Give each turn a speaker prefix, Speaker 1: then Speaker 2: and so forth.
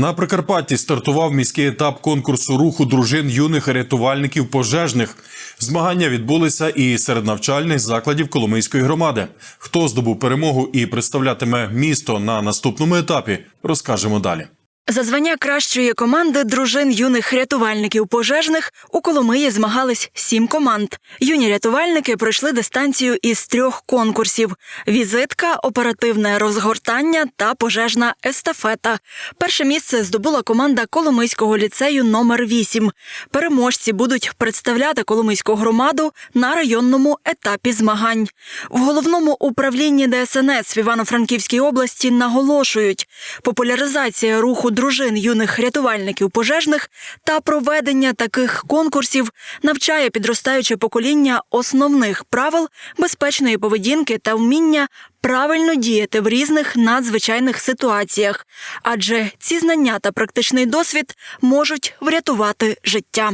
Speaker 1: На Прикарпатті стартував міський етап конкурсу руху дружин юних рятувальників пожежних. Змагання відбулися і серед навчальних закладів Коломийської громади. Хто здобув перемогу і представлятиме місто на наступному етапі, розкажемо далі.
Speaker 2: За звання кращої команди дружин юних рятувальників пожежних у Коломиї змагались сім команд. Юні рятувальники пройшли дистанцію із трьох конкурсів: візитка, оперативне розгортання та пожежна естафета. Перше місце здобула команда Коломийського ліцею номер 8 Переможці будуть представляти Коломийську громаду на районному етапі змагань. В головному управлінні ДСНС в Івано-Франківській області наголошують, популяризація руху дружин юних рятувальників пожежних та проведення таких конкурсів навчає підростаюче покоління основних правил безпечної поведінки та вміння правильно діяти в різних надзвичайних ситуаціях, адже ці знання та практичний досвід можуть врятувати життя.